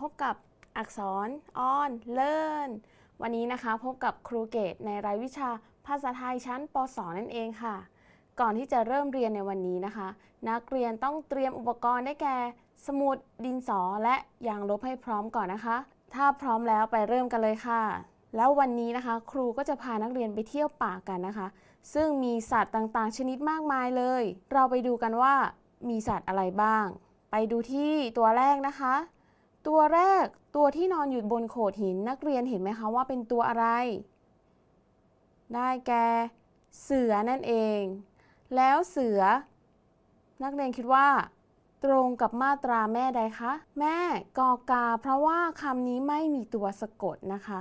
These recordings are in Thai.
พบกับอักษรออนเลินวันนี้นะคะพบกับครูเกตในรายวิชาภาษาไทยชั้นป .2 นั่นเองค่ะ ก่อนที่จะเริ่มเรียนในวันนี้นะคะ นักเรียนต้องเตรียมอุปกรณ์ได้แก่ สมุด ดินสอและยางลบให้พร้อมก่อนนะคะ ถ้าพร้อมแล้วไปเริ่มกันเลยค่ะ แล้ววันนี้นะคะ ครูก็จะพานักเรียนไปเที่ยวป่ากันนะคะ ซึ่งมีสัตว์ต่างๆ ชนิดมากมายเลย เราไปดูกันว่ามีสัตว์อะไรบ้าง ไปดูที่ตัวแรกนะคะ ตัวแรกตัวที่นอนอยู่บนโขดหินนักเรียนเห็นไหมคะว่าเป็นตัวอะไร ได้แก่เสือนั่นเอง แล้วเสือ นักเรียนคิดว่า ตรงกับมาตราแม่ใดคะ แม่กอกา เพราะว่าคำนี้ไม่มีตัวสะกดนะคะ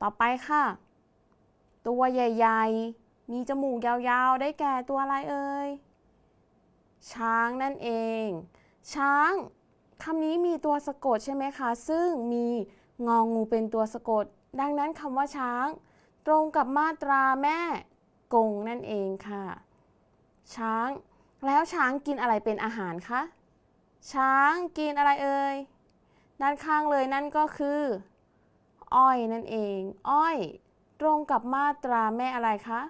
ต่อไปค่ะ ตัวใหญ่ๆ มีจมูกยาวๆ ได้แก่ตัวอะไรเอ่ยช้างนั่นเอง ช้าง คำนี้มีตัวสะกดใช่ไหมคะ ซึ่งมีงองูเป็นตัวสะกด ดังนั้นคำว่าช้าง ตรงกับมาตราแม่กงนั่นเองค่ะ ช้าง แล้วช้างกินอะไรเป็นอาหารคะ ช้างกินอะไรเอ่ย ด้านข้างเลยนั่นก็คือ อ้อยนั่นเอง อ้อย ตรงกับมาตราแม่อะไรคะ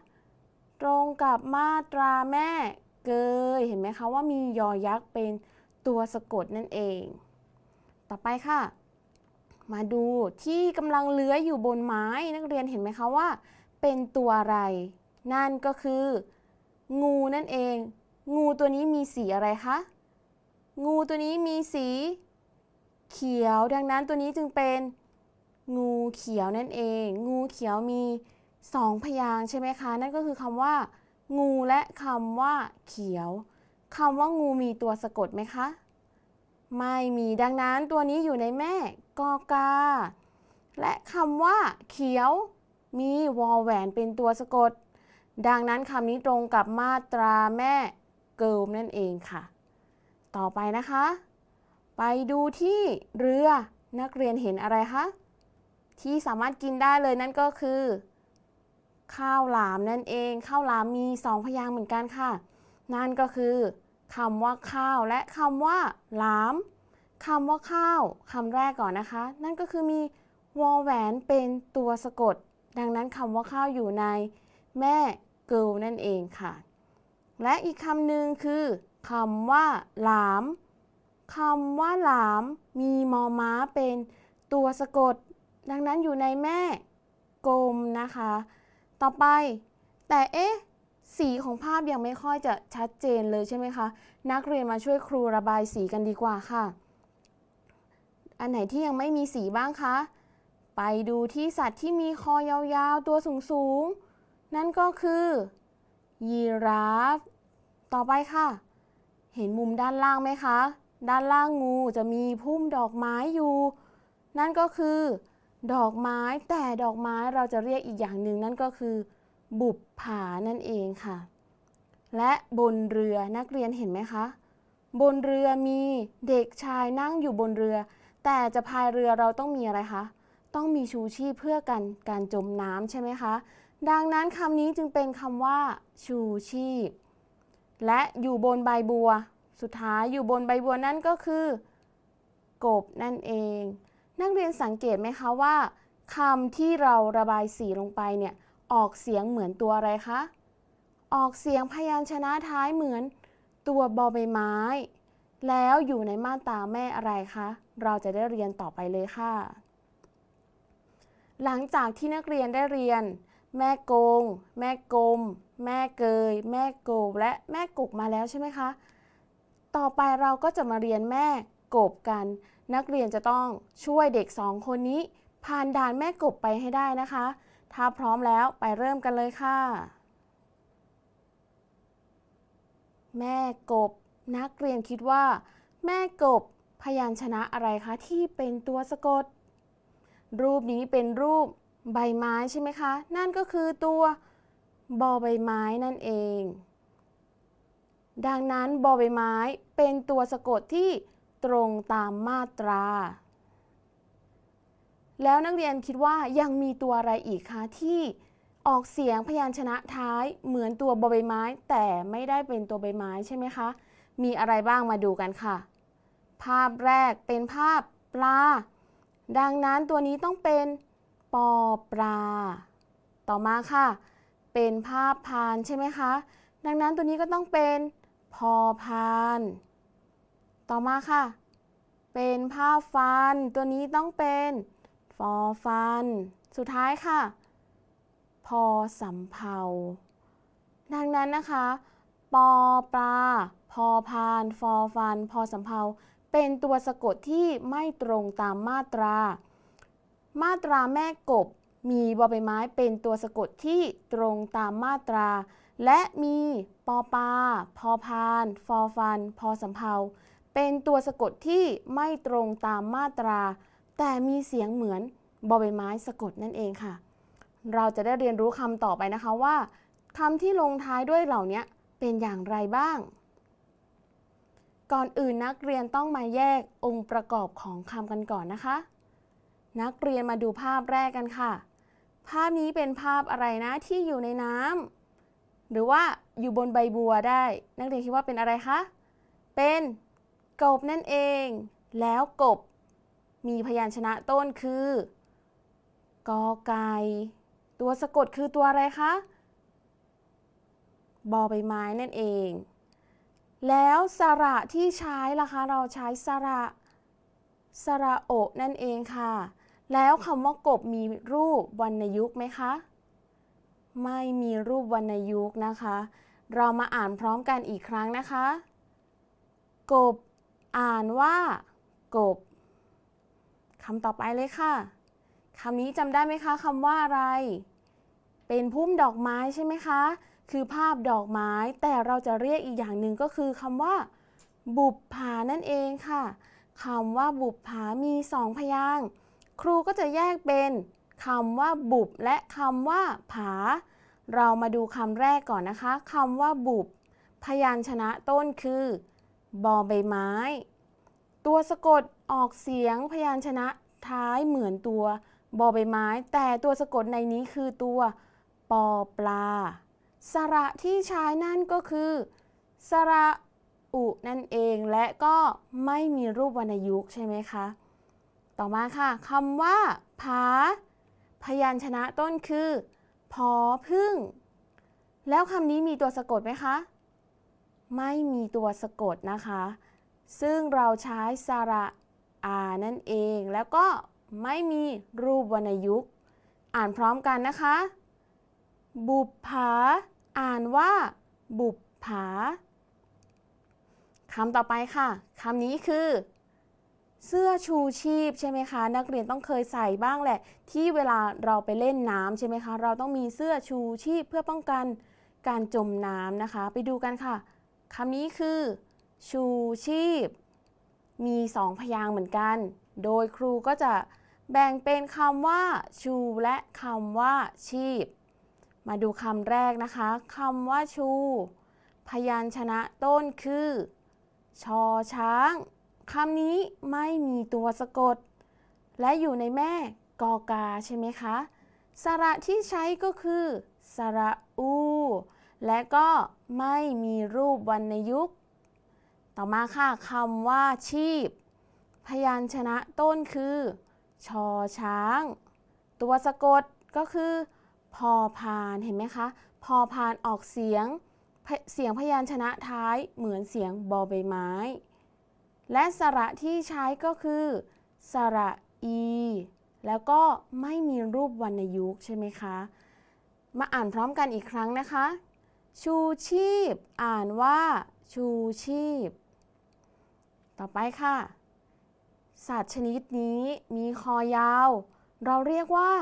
ตรงกับมาตราแม่เกย เห็นไหมคะว่ามียอยักษ์เป็น ตัวสะกดนั่นเอง ต่อไปค่ะ มาดูที่กำลังเลื้อยอยู่บนไม้นักเรียนเห็นไหมคะว่า เป็นตัวอะไร นั่นก็คือ งูนั่นเอง งูตัวนี้มีสีอะไรคะ งูตัวนี้มีสี เขียวดังนั้นตัวนี้จึงเป็น งูเขียวนั่นเอง งูเขียวมีสองพยางใช่ไหมคะ นั่นก็คือคำว่า งูและคำว่า เขียว คำว่างูมีตัวสะกดไหมคะ ไม่มีดังนั้นตัวนี้อยู่ในแม่กอกา และคำว่า เขียว มีวอลแหวนเป็นตัวสะกด ดังนั้นคำนี้ตรงกับมาตราแม่เกิลนั่นเองค่ะ ต่อไปนะคะ ไปดูที่เรือนักเรียนเห็นอะไรคะที่สามารถกินได้เลยนั่นก็คือ ข้าวหลามนั่นเอง ข้าวหลามมีสองพยางค์เหมือนกันค่ะ นั่นก็คือคำว่าข้าวและคำว่าหลามคำว่าข้าวคำแรกก่อนนะคะ นั่นก็คือมีวอลแหวนเป็นตัวสะกด ดังนั้นคำว่าข้าวอยู่ในแม่เกิลนั่นเองค่ะ และอีกคำหนึ่งคือคำว่าหลามคำว่าหลามมีมอม้าเป็นตัวสะกด ดังนั้นอยู่ในแม่กลมนะคะ ต่อไป แต่เอ๊ะ สีของภาพยังไม่ค่อยจะชัดเจนเลยใช่ไหมคะ นักเรียนมาช่วยครูระบายสีกันดีกว่าค่ะ อันไหนที่ยังไม่มีสีบ้างคะ ไปดูที่สัตว์ที่มีคอยาวๆ ตัวสูงๆ นั่นก็คือ ยีราฟ ต่อไปค่ะ เห็นมุมด้านล่างไหมคะ ด้านล่างงูจะมีพุ่มดอกไม้อยู่ นั่นก็คือ ดอกไม้แต่ดอกไม้เราจะเรียกอีกอย่างหนึ่งนั่นก็คือ บุปผานั่นเองค่ะ และบนเรือนักเรียนเห็นไหมคะ บนเรือมีเด็กชายนั่งอยู่บนเรือ แต่จะพายเรือเราต้องมีอะไรคะ ต้องมีชูชีพเพื่อกันการจมน้ำใช่ไหมคะ ดังนั้นคำนี้จึงเป็นคำว่า ชูชีพ และอยู่บนใบบัว สุดท้ายอยู่บนใบบัวนั่นก็คือกบนั่นเอง นักเรียนสังเกตไหมคะว่าคำที่เราระบายสีลงไปเนี่ย ออกเสียงเหมือนตัวอะไรคะ ออกเสียงพยัญชนะท้ายเหมือนตัวบอใบไม้ แล้วอยู่ในมาตราแม่อะไรคะ เราจะได้เรียนต่อไปเลยค่ะ หลังจากที่นักเรียนได้เรียน แม่กง แม่กลม แม่เกย แม่โกบและแม่กบมาแล้วใช่ไหมคะ ต่อไปเราก็จะมาเรียนแม่กบกัน นักเรียนจะต้องช่วยเด็กสองคนนี้ผ่านด่านแม่กบไปให้ได้นะคะ ถ้าพร้อมแล้วไปเริ่มกันเลยค่ะ แม่กบ นักเรียนคิดว่า แม่กบพยัญชนะอะไรคะที่เป็นตัวสะกด รูปนี้เป็นรูปใบไม้ใช่ไหมคะ นั่นก็คือตัวบอใบไม้นั่นเอง ดังนั้นบอใบไม้เป็นตัวสะกดที่ตรงตามมาตรา แล้วนักเรียนคิดว่ายังมีตัวอะไรอีกคะที่ออกเสียงพยัญชนะท้ายเหมือนตัวบใบไม้ แต่ไม่ได้เป็นตัวใบไม้ใช่ไหมคะ มีอะไรบ้างมาดูกันค่ะ ภาพแรกเป็นภาพปลา ดังนั้นตัวนี้ต้องเป็นปอปลา ต่อมาค่ะ เป็นภาพพานใช่ไหมคะ ดังนั้นตัวนี้ก็ต้องเป็นพอพาน ต่อมาค่ะ เป็นภาพฟัน ตัวนี้ต้องเป็น ฟอฟัน สุดท้ายค่ะ พอสำเภาดังนั้นนะคะ ปอปลา พอพาน ฟอฟัน พอสำเภาเป็นตัวสะกดที่ไม่ตรงตามมาตรา มาตราแม่กบ มีบอใบไม้เป็นตัวสะกดที่ตรงตามมาตรา และมีปอปลา พอพาน ฟอฟัน พอสำเภาเป็นตัวสะกดที่ไม่ตรงตามมาตรา แต่มีเสียงเหมือนบอใบไม้สะกดนั่นเองค่ะ เราจะได้เรียนรู้คำต่อไปนะคะว่าคำที่ลงท้ายด้วยเหล่านี้เป็นอย่างไรบ้าง ก่อนอื่นนักเรียนต้องมาแยกองค์ประกอบของคำกันก่อนนะคะ นักเรียนมาดูภาพแรกกันค่ะ ภาพนี้เป็นภาพอะไรนะที่อยู่ในน้ำหรือว่าอยู่บนใบบัวได้ นักเรียนคิดว่าเป็นอะไรคะ เป็นกบนั่นเอง แล้วกบ มีพยัญชนะต้นคือกอไก่ตัวสะกดคือตัวอะไรคะบอใบไม้นั่นเอง แล้วสระที่ใช้ล่ะคะเราใช้สระสระโอนั่นเองค่ะ แล้วคำว่ากบมีรูปวรรณยุกต์ไหมคะ ไม่มีรูปวรรณยุกต์นะคะ เรามาอ่านพร้อมกันอีกครั้งนะคะ กบ อ่านว่า กบ คำต่อไปเลยค่ะคำนี้จำได้ไหมคะคำว่าอะไร เป็นพุ่มดอกไม้ใช่ไหมคะ คือภาพดอกไม้ แต่เราจะเรียกอีกอย่างหนึ่งก็คือคำว่า บุปผานั่นเองค่ะคำว่าบุปผามีสองพยางค์ครูก็จะแยกเป็นคำว่าบุบและคำว่าผา เรามาดูคำแรกก่อนนะคะคำว่าบุบ พยัญชนะต้นคือ บอใบไม้ ตัวสะกดออกเสียงพยัญชนะท้ายเหมือนตัวบอใบไม้ แต่ตัวสะกดในนี้คือตัวปอปลา สระที่ใช้นั่นก็คือ สระอุนั่นเองและก็ไม่มีรูปวรรณยุกต์ใช่ไหมคะ ต่อมาค่ะคำว่าผาพยัญชนะต้นคือพอพึ่ง แล้วคำนี้มีตัวสะกดไหมคะ ไม่มีตัวสะกดนะคะ ซึ่งเราใช้สระอานั่นเอง แล้วก็ไม่มีรูปวรรณยุกต์ อ่านพร้อมกันนะคะ บุปผา อ่านว่า บุปผาคำต่อไปค่ะคำนี้คือ เสื้อชูชีพใช่ไหมคะ นักเรียนต้องเคยใส่บ้างแหละ ที่เวลาเราไปเล่นน้ำใช่ไหมคะ เราต้องมีเสื้อชูชีพเพื่อป้องกันการจมน้ำนะคะ ไปดูกันค่ะคำนี้คือ ชูชีพ มีสองพยางค์เหมือนกัน โดยครูก็จะแบ่งเป็นคำว่า ชูและคำว่าชีพ มาดูคำแรกนะคะคำว่าชู พยัญชนะต้นคือ ชอช้างคำนี้ไม่มีตัวสะกด และอยู่ในแม่กอกาใช่ไหมคะสระที่ใช้ก็คือสระอู และก็ไม่มีรูปวรรณยุกต์ ต่อมาค่ะคำว่าชีพ พยัญชนะต้นคือ ชอช้าง ตัวสะกดก็คือ พอพานเห็นไหมคะพอพานออกเสียงเสียงพยัญชนะท้ายเหมือนเสียงบอใบไม้ และสระที่ใช้ก็คือ สระอี แล้วก็ไม่มีรูปวรรณยุกต์ใช่ไหมคะ มาอ่านพร้อมกันอีกครั้งนะคะ ชูชีพ อ่านว่า ชูชีพ ต่อไปค่ะ สัตว์ชนิดนี้มีคอยาว เราเรียกว่า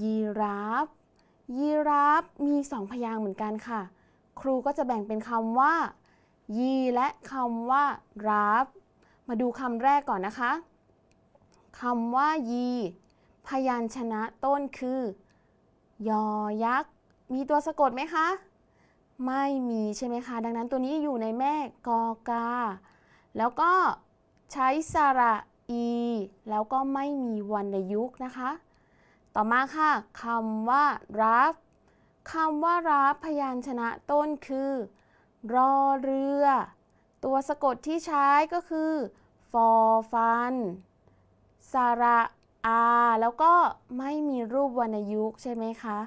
ยีราฟ ยีราฟมีสองพยางค์เหมือนกันค่ะ ครูก็จะแบ่งเป็นคำว่า ยีและคำว่าราฟ มาดูคำแรกก่อนนะคะคำว่า ยี พยัญชนะต้นคือ ยอยักษ์ มีตัวสะกดไหมคะ ไม่มีใช่ไหมคะ ดังนั้นตัวนี้อยู่ในแม่กอกา แล้วก็ใช้สระอี แล้วก็ไม่มีวรรณยุกต์นะคะ ต่อมาค่ะคำว่ารับคำว่ารับพยัญชนะต้นคือ รอเรือ ตัวสะกดที่ใช้ก็คือฟอฟันสระอา แล้วก็ไม่มีรูปวรรณยุกต์ใช่ไหมคะ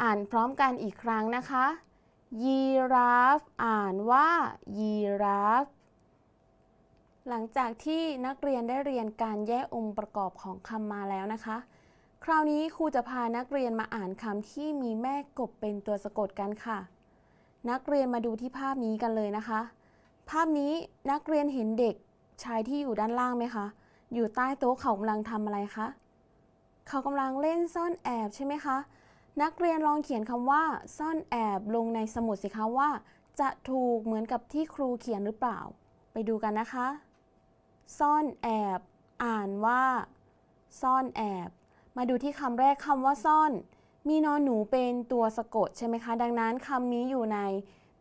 อ่านพร้อมกันอีกครั้งนะคะ ยีราฟ อ่านว่ายีราฟ หลังจากที่นักเรียนได้เรียนการแยกองค์ประกอบของคำมาแล้วนะคะ คราวนี้ครูจะพานักเรียนมาอ่านคำที่มีแม่กบเป็นตัวสะกดกันค่ะ นักเรียนมาดูที่ภาพนี้กันเลยนะคะ ภาพนี้นักเรียนเห็นเด็กชายที่อยู่ด้านล่างไหมคะ อยู่ใต้โต๊ะเขากำลังทำอะไรคะ เขากำลังเล่นซ่อนแอบใช่ไหมคะ นักเรียนลองเขียนคำว่า ซ่อนแอบลงในสมุดสิคะว่า จะถูกเหมือนกับที่ครูเขียนหรือเปล่า ไปดูกันนะคะ ซ่อนแอบ อ่านว่า ซ่อนแอบ มาดูที่คำแรกคำว่าซ่อน มีนอนหนูเป็นตัวสะกดใช่ไหมคะ ดังนั้นคำนี้อยู่ใน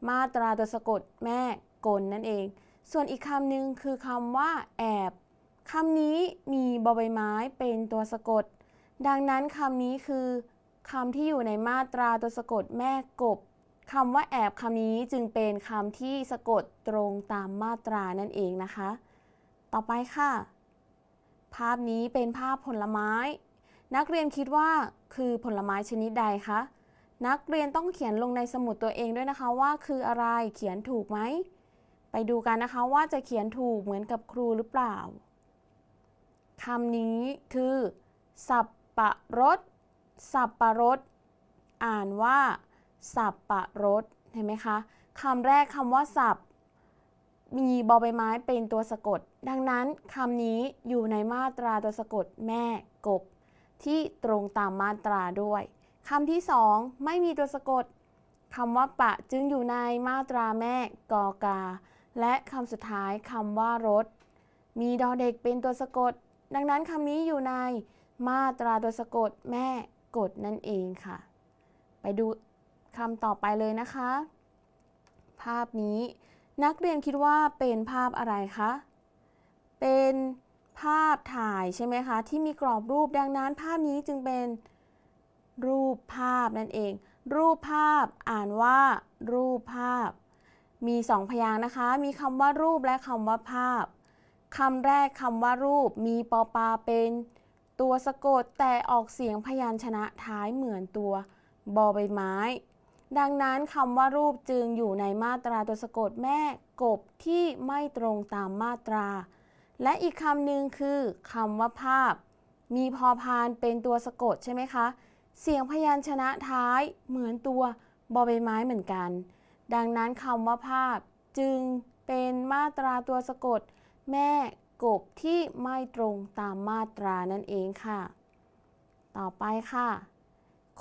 มาตราตัวสะกดแม่กลนั่นเอง ส่วนอีกคำหนึ่งคือคำว่า แอบคำนี้มีบอใบไม้เป็นตัวสะกด ดังนั้นคำนี้คือคำที่อยู่ในมาตราตัวสะกดแม่กบคำว่าแอบคำนี้จึงเป็นคำที่สะกดตรงตามมาตรานั่นเองนะคะ ต่อไปค่ะ ภาพนี้เป็นภาพผลไม้ นักเรียนคิดว่าคือผลไม้ชนิดใดคะ นักเรียนต้องเขียนลงในสมุดตัวเองด้วยนะคะว่าคืออะไร เขียนถูกไหม ไปดูกันนะคะว่าจะเขียนถูกเหมือนกับครูหรือเปล่า คำนี้คือ สับปะรด สับปะรด อ่านว่า สับปะรด เห็นไหมคะคำแรกคำว่าสับ มีบอใบไม้เป็นตัวสะกด ดังนั้นคำนี้อยู่ในมาตราตัวสะกดแม่กบ ที่ตรงตามมาตราด้วยคำที่สองไม่มีตัวสะกดคำว่าปะจึงอยู่ในมาตราแม่กอกา และคำสุดท้ายคำว่ารถ มีดอเด็กเป็นตัวสะกด ดังนั้นคำนี้อยู่ในมาตราตัวสะกดแม่กดนั่นเองค่ะ ไปดูคำต่อไปเลยนะคะ ภาพนี้ นักเรียนคิดว่าเป็นภาพอะไรคะ เป็นภาพถ่ายใช่ไหมคะ ที่มีกรอบรูปดังนั้น ภาพนี้จึงเป็นรูปภาพนั่นเอง รูปภาพอ่านว่า รูปภาพ มีสองพยางค์นะคะ มีคำว่ารูปและคำว่าภาพคำแรกคำว่ารูปมีปอปาเป็น ตัวสะกดแต่ออกเสียงพยัญชนะท้ายเหมือนตัวบอใบไม้ ดังนั้นคำว่ารูปจึงอยู่ในมาตราตัวสะกดแม่กบที่ไม่ตรงตามมาตรา และอีกคำหนึ่งคือคำว่าภาพ มีพอพานเป็นตัวสะกดใช่ไหมคะ เสียงพยัญชนะท้ายเหมือนตัวบอใบไม้เหมือนกัน ดังนั้นคำว่าภาพจึงเป็นมาตราตัวสะกด แม่กบที่ไม่ตรงตามมาตรานั่นเองค่ะ ต่อไปค่ะ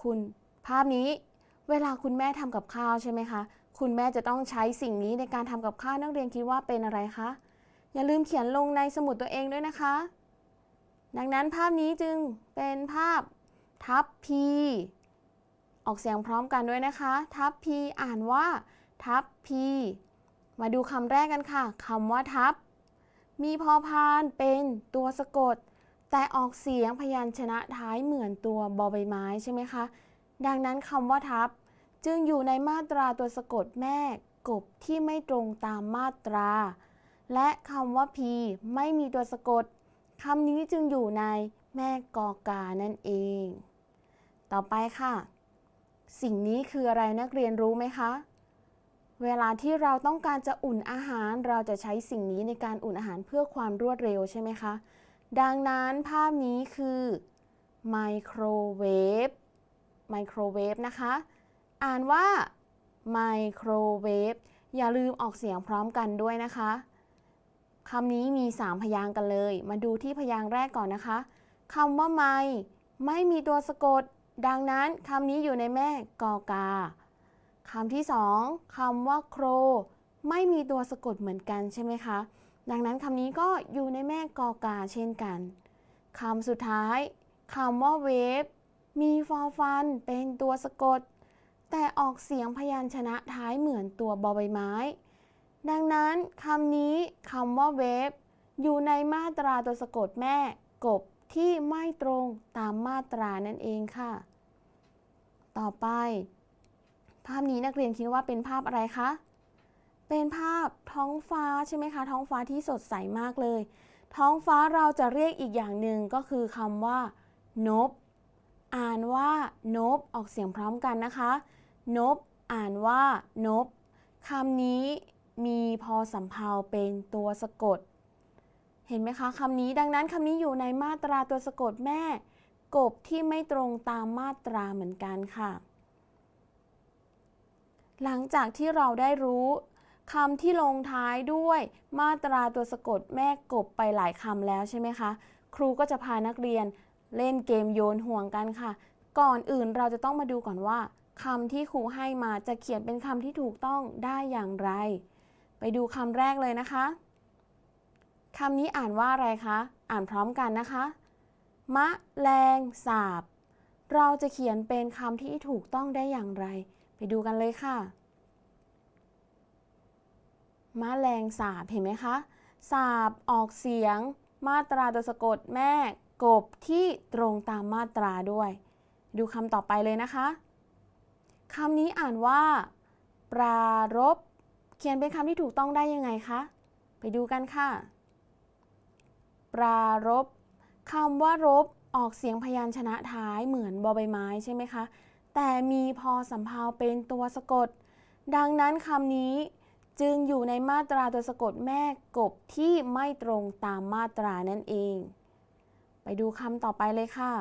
คุณภาพนี้ เวลาคุณแม่ทำกับข้าวใช่ไหมคะ คุณแม่จะต้องใช้สิ่งนี้ในการทำกับข้าวนักเรียนคิดว่าเป็นอะไรคะ อย่าลืมเขียนลงในสมุดตัวเองด้วยนะคะ ดังนั้นภาพนี้จึงเป็นภาพทับพีออกเสียงพร้อมกันด้วยนะคะ ทับพีอ่านว่า ทับพีมาดูคำแรกกันค่ะคำว่าทับ มีพอพานเป็นตัวสะกด แต่ออกเสียงพยัญชนะท้ายเหมือนตัวบอใบไม้ใช่ไหมคะ ดังนั้นคำว่าทับ จึงอยู่ในมาตราตัวสะกดแม่กบที่ไม่ตรงตามมาตรา และคำว่าพีไม่มีตัวสะกดคำนี้จึงอยู่ในแม่กอกานั่นเอง ต่อไปค่ะ สิ่งนี้คืออะไรนักเรียนรู้ไหมคะ เวลาที่เราต้องการจะอุ่นอาหารเราจะใช้สิ่งนี้ในการอุ่นอาหารเพื่อความรวดเร็วใช่ไหมคะ ดังนั้นภาพนี้คือไมโครเวฟ ไมโครเวฟนะคะ อ่านว่าไมโครเวฟอย่าลืมออกเสียงพร้อมกันด้วยนะคะคำนี้มี 3 พยางค์กันเลย มาดูที่พยางค์แรกก่อนนะคะคำว่าไมไม่มีตัวสะกด ดังนั้นคำนี้อยู่ในแม่กอกาคำที่สองคำว่าโคร ไม่มีตัวสะกดเหมือนกันใช่ไหมคะ ดังนั้นคำนี้ก็อยู่ในแม่กอกาเช่นกันคำสุดท้ายคำว่าเวฟ มีฟอฟันเป็นตัวสะกด แต่ออกเสียงพยัญชนะท้ายเหมือนตัวบอใบไม้ ดังนั้นคำนี้คำว่าเวฟอยู่ในมาตราตัวสะกดแม่ กบที่ไม่ตรงตามมาตรานั่นเองค่ะ ต่อไป ภาพนี้นักเรียนคิดว่าเป็นภาพอะไรคะ เป็นภาพท้องฟ้าใช่ไหมคะ ท้องฟ้าที่สดใสมากเลย ท้องฟ้าเราจะเรียกอีกอย่างหนึ่งก็คือคำว่านบ อ่านว่านบออกเสียงพร้อมกันนะคะ นบ อ่านว่านบคำนี้มีพอสำเพาเป็นตัวสะกด เห็นไหมคะคำนี้ดังนั้นคำนี้อยู่ในมาตราตัวสะกดแม่ กบที่ไม่ตรงตามมาตราเหมือนกันค่ะ หลังจากที่เราได้รู้คำที่ลงท้ายด้วยมาตราตัวสะกดแม่กบไปหลายคำแล้วใช่ไหมคะ ครูก็จะพานักเรียน เล่นเกมโยนห่วงกันค่ะ ก่อนอื่นเราจะต้องมาดูก่อนว่าคำที่ครูให้มาจะเขียนเป็นคำที่ถูกต้องได้อย่างไร ไปดูคำแรกเลยนะคะคำนี้อ่านว่าอะไรคะ อ่านพร้อมกันนะคะ มะแรงสาบ เราจะเขียนเป็นคำที่ถูกต้องได้อย่างไร ไปดูกันเลยค่ะ มะแรงสาบเห็นไหมคะ สาบออกเสียง มาตราตัวสะกดแม่ กบที่ตรงตามมาตราด้วย ดูคำต่อไปเลยนะคะคำนี้อ่านว่า ปรารบเขียนเป็นคำที่ถูกต้องได้ยังไงคะ ไปดูกันค่ะ ปรารบคำว่ารบออกเสียงพยัญชนะท้ายเหมือนบอใบไม้ใช่ไหมคะ แต่มีพอสำเพาเป็นตัวสะกด ดังนั้นคำนี้จึงอยู่ในมาตราตัวสะกดแม่กบที่ไม่ตรงตามมาตรานั่นเอง ไปดูคำต่อไปเลยค่ะ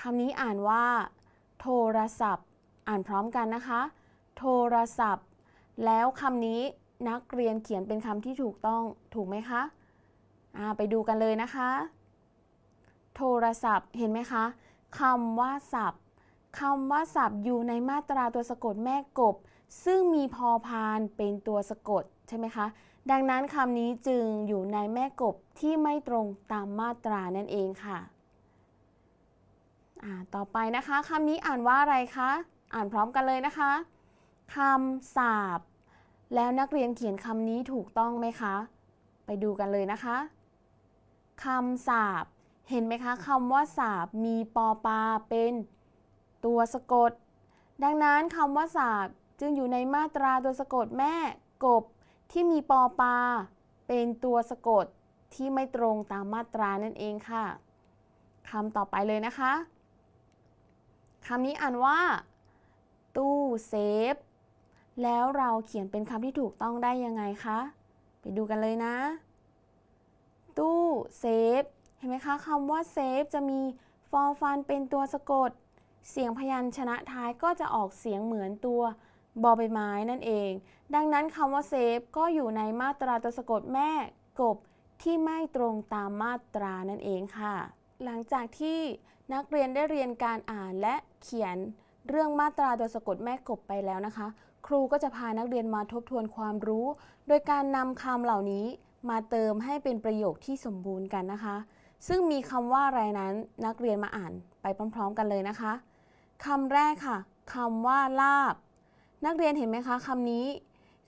คำนี้อ่านว่า โทรศัพท์ อ่านพร้อมกันนะคะ โทรศัพท์ แล้วคำนี้นักเรียนเขียนเป็นคำที่ถูกต้องถูกไหมคะไปดูกันเลยนะคะ โทรศัพท์เห็นไหมคะคำว่าศัพท์คำว่าศัพท์อยู่ในมาตราตัวสะกดแม่กบ ซึ่งมีพอพานเป็นตัวสะกดใช่ไหมคะ ดังนั้นคำนี้จึงอยู่ในแม่กบที่ไม่ตรงตามมาตรานั่นเองค่ะ ต่อไปนะคะคำนี้อ่านว่าอะไรคะ อ่านพร้อมกันเลยนะคะคำสาบ แล้วนักเรียนเขียนคำนี้ถูกต้องไหมคะ ไปดูกันเลยนะคะคำสาบ เห็นไหมคะคำว่าสาบมีปอปาเป็นตัวสะกด ดังนั้นคำว่าสาบจึงอยู่ในมาตราตัวสะกดแม่กบ ที่มีปอปา เป็นตัวสะกดที่ไม่ตรงตามมาตรานั่นเองค่ะคำต่อไปเลยนะคะคำนี้อ่านว่า ตู้เซฟ แล้วเราเขียนเป็นคำที่ถูกต้องได้ยังไงคะ ไปดูกันเลยนะ ตู้เซฟ เห็นไหมคะคำว่าเซฟจะมีฟอร์ฟันเป็นตัวสะกด เสียงพยัญชนะท้ายก็จะออกเสียงเหมือนตัว บอใบไม้นั่นเอง ดังนั้นคำว่าเซฟก็อยู่ในมาตราตัวสะกดแม่กบที่ไม่ตรงตามมาตรานั่นเองค่ะ หลังจากที่นักเรียนได้เรียนการอ่านและเขียนเรื่องมาตราตัวสะกดแม่กบไปแล้วนะคะ ครูก็จะพานักเรียนมาทบทวนความรู้ โดยการนำคำเหล่านี้มาเติมให้เป็นประโยคที่สมบูรณ์กันนะคะ ซึ่งมีคำว่าอะไรนั้นนักเรียนมาอ่านไปพร้อม ๆ กันเลยนะคะคำแรกค่ะคำว่าลาบ นักเรียนเห็นไหมคะคำนี้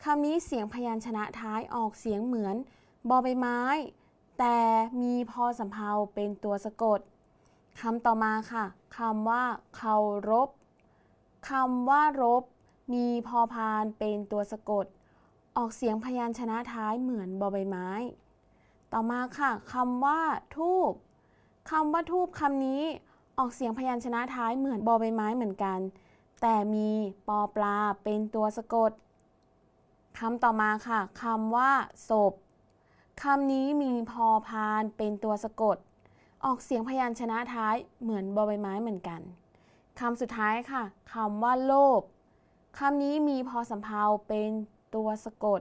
คำนี้เสียงพยัญชนะท้ายออกเสียงเหมือนบอใบไม้ แต่มีพอสำเพาเป็นตัวสะกดคำต่อมาค่ะคำว่าเคารพคำว่ารบ มีพอพานเป็นตัวสะกด ออกเสียงพยัญชนะท้ายเหมือนบอใบไม้ ต่อมาค่ะคำว่า ทูบคำว่าทูบคำนี้ ออกเสียงพยัญชนะท้ายเหมือนบอใบไม้เหมือนกัน แต่มีปอปลาเป็นตัวสะกดคำต่อมาค่ะคำว่าศพคำนี้มีพอพานเป็นตัวสะกด ออกเสียงพยัญชนะท้ายเหมือนบอใบไม้เหมือนกันคำสุดท้ายค่ะคำว่าโลภคำนี้มีพอสำเพาเป็นตัวสะกด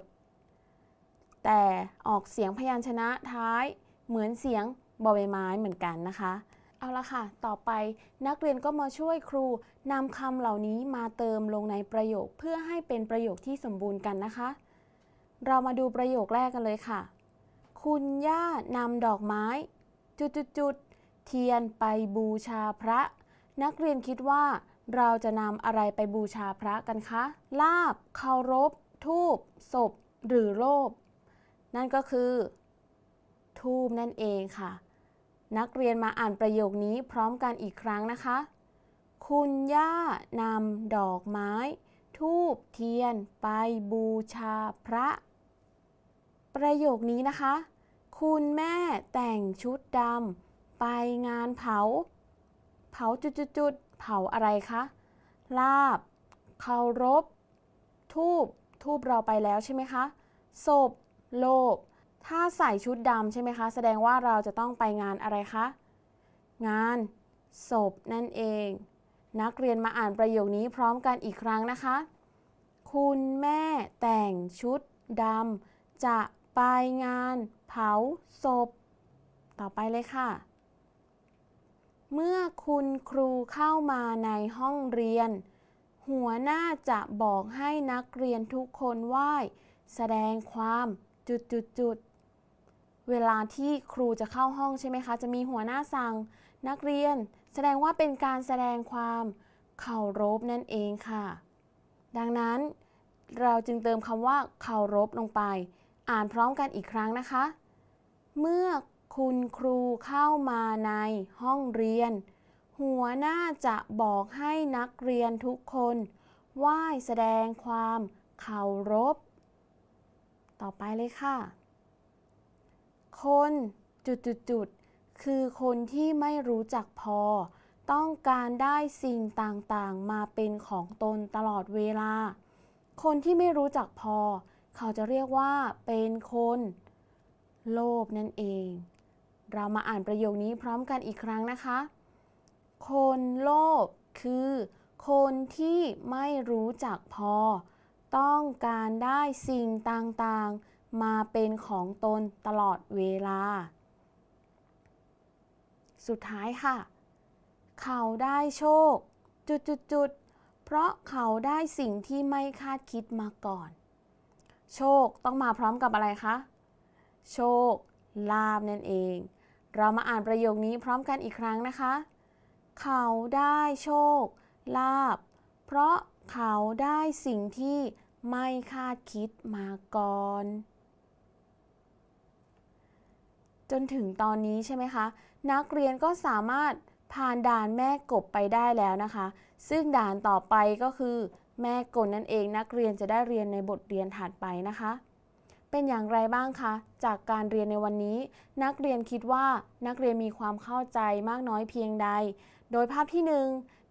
แต่ออกเสียงพยัญชนะท้ายเหมือนเสียงบอใบไม้เหมือนกันนะคะ เอาละค่ะ ต่อไปนักเรียนก็มาช่วยครูนำคำเหล่านี้มาเติมลงในประโยคเพื่อให้เป็นประโยคที่สมบูรณ์กันนะคะ เรามาดูประโยคแรกกันเลยค่ะ คุณย่านำดอกไม้ จุดๆเทียนไปบูชาพระ นักเรียนคิดว่า เราจะนำอะไรไปบูชาพระกันคะ ลาบเคารพ ทูบศพ หรือโลภนั่นก็คือ ทูบนั่นเองค่ะ นักเรียนมาอ่านประโยคนี้พร้อมกันอีกครั้งนะคะ คุณย่านำดอกไม้ ทูบเทียน ไปบูชาพระ ประโยคนี้นะคะ คุณแม่แต่งชุดดำไปงานเผา เผาจุดๆๆเผาอะไรคะ ลาบ เคารพ ทูบ ทูบเราไปแล้วใช่ไหมคะ ศพ โลก ถ้าใส่ชุดดำใช่ไหมคะ แสดงว่าเราจะต้องไปงานอะไรคะ งานศพนั่นเอง นักเรียนมาอ่านประโยคนี้พร้อมกันอีกครั้งนะคะ คุณแม่แต่งชุดดำจะไปงานเผาศพ ต่อไปเลยค่ะ เมื่อคุณครูเข้ามาในห้องเรียน หัวหน้าจะบอกให้นักเรียนทุกคนไหว้ แสดงความจุดจุดจุด เวลาที่ครูจะเข้าห้องใช่ไหมคะ จะมีหัวหน้าสั่งนักเรียน แสดงว่าเป็นการแสดงความเคารพนั่นเองค่ะ ดังนั้นเราจึงเติมคำว่าเคารพลงไป อ่านพร้อมกันอีกครั้งนะคะ เมื่อคุณครูเข้ามาในห้องเรียน หัวหน้าจะบอกให้นักเรียนทุกคนไหว้แสดงความเคารพ ต่อไปเลยค่ะ คนจุดๆๆคือคนที่ไม่รู้จักพอ ต้องการได้สิ่งต่างๆ มาเป็นของตนตลอดเวลา คนที่ไม่รู้จักพอ เขาจะเรียกว่าเป็นคน โลภนั่นเอง เรามาอ่านประโยคนี้พร้อมกันอีกครั้งนะคะ คนโลภคือ คนที่ไม่รู้จักพอ ต้องการได้สิ่งต่างๆ มาเป็นของตนตลอดเวลา สุดท้ายค่ะ เขาได้โชค จุดๆๆเพราะเขาได้สิ่งที่ไม่คาดคิดมาก่อน โชคต้องมาพร้อมกับอะไรคะ โชค ลาบนั่นเอง เรามาอ่านประโยคนี้พร้อมกันอีกครั้งนะคะ เขาได้โชค ลาบ เพราะเขาได้สิ่งที่ไม่คาดคิดมาก่อน จนถึงตอนนี้ใช่ไหมคะ นักเรียนก็สามารถผ่านด่านแม่กบไปได้แล้วนะคะ ซึ่งด่านต่อไปก็คือ แม่กลนั่นเองนักเรียนจะได้เรียนในบทเรียนถัดไปนะคะ เป็นอย่างไรบ้างคะ จากการเรียนในวันนี้ นักเรียนคิดว่านักเรียนมีความเข้าใจมากน้อยเพียงใด โดยภาพที่หนึ่ง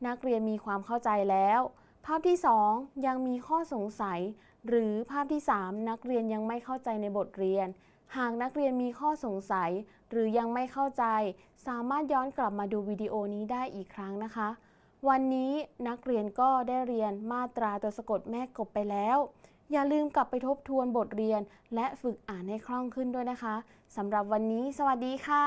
นักเรียนมีความเข้าใจแล้ว ภาพที่สองยังมีข้อสงสัย หรือภาพที่สามนักเรียนยังไม่เข้าใจในบทเรียน หากนักเรียนมีข้อสงสัย หรือยังไม่เข้าใจ สามารถย้อนกลับมาดูวิดีโอนี้ได้อีกครั้งนะคะ วันนี้นักเรียนก็ได้เรียนมาตราตัวสะกดแม่กบไปแล้ว อย่าลืมกลับไปทบทวนบทเรียน และฝึกอ่านให้คล่องขึ้นด้วยนะคะสำหรับวันนี้ สวัสดีค่ะ